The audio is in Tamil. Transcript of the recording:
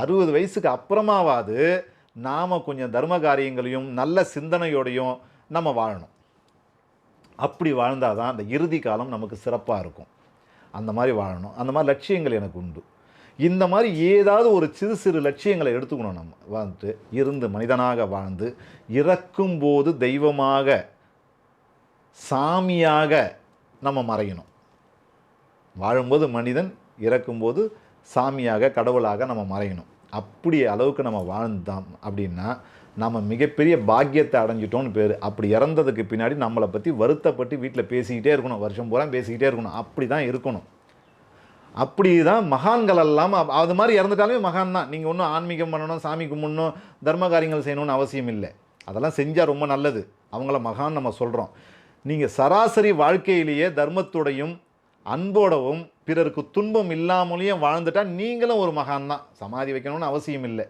அறுபது வயசுக்கு அப்புறமாவாது நாம் கொஞ்சம் தர்ம காரியங்களையும் நல்ல சிந்தனையோடையும் நம்ம வாழணும். அப்படி வாழ்ந்தால் தான் அந்த இறுதி காலம் நமக்கு சிறப்பாக இருக்கும். அந்த மாதிரி வாழணும். அந்த மாதிரி லட்சியங்கள் எனக்கு உண்டு. இந்த மாதிரி ஏதாவது ஒரு சிறு சிறு லட்சியங்களை எடுத்துக்கணும் நம்ம. வந்துட்டு இருந்து மனிதனாக வாழ்ந்து இறக்கும்போது தெய்வமாக சாமியாக நம்ம மறையணும். வாழும்போது மனிதன் இறக்கும்போது சாமியாக கடவுளாக நம்ம மறையணும். அப்படி அளவுக்கு நம்ம வாழ்ந்தோம் அப்படின்னா நம்ம மிகப்பெரிய பாக்கியத்தை அடைஞ்சிட்டோம்னு பேர். அப்படி இறந்ததுக்கு பின்னாடி நம்மளை பற்றி வருத்தப்பட்டு வீட்டில் பேசிக்கிட்டே இருக்கணும். வருஷம் பூரா பேசிக்கிட்டே இருக்கணும். அப்படி தான் இருக்கணும். அப்படி தான் மகான்கள் எல்லாம் அது மாதிரி இறந்துட்டாலுமே மகான் தான். நீங்கள் ஒன்றும் ஆன்மீகம் பண்ணணும் சாமி கும்பிடணும் தர்ம காரியங்கள் செய்யணும்னு அவசியம் இல்லை. அதெல்லாம் செஞ்சால் ரொம்ப நல்லது. அவங்கள மகான் நம்ம சொல்கிறோம் நீங்கள் சராசரி வாழ்க்கையிலேயே தர்மத்தோடையும் அன்போடவும் பிறருக்கு துன்பம் இல்லாமலேயும் வாழ்ந்துட்டா நீங்களும் ஒரு மகான் தான் சமாதி வைக்கணும்னு அவசியம் இல்லை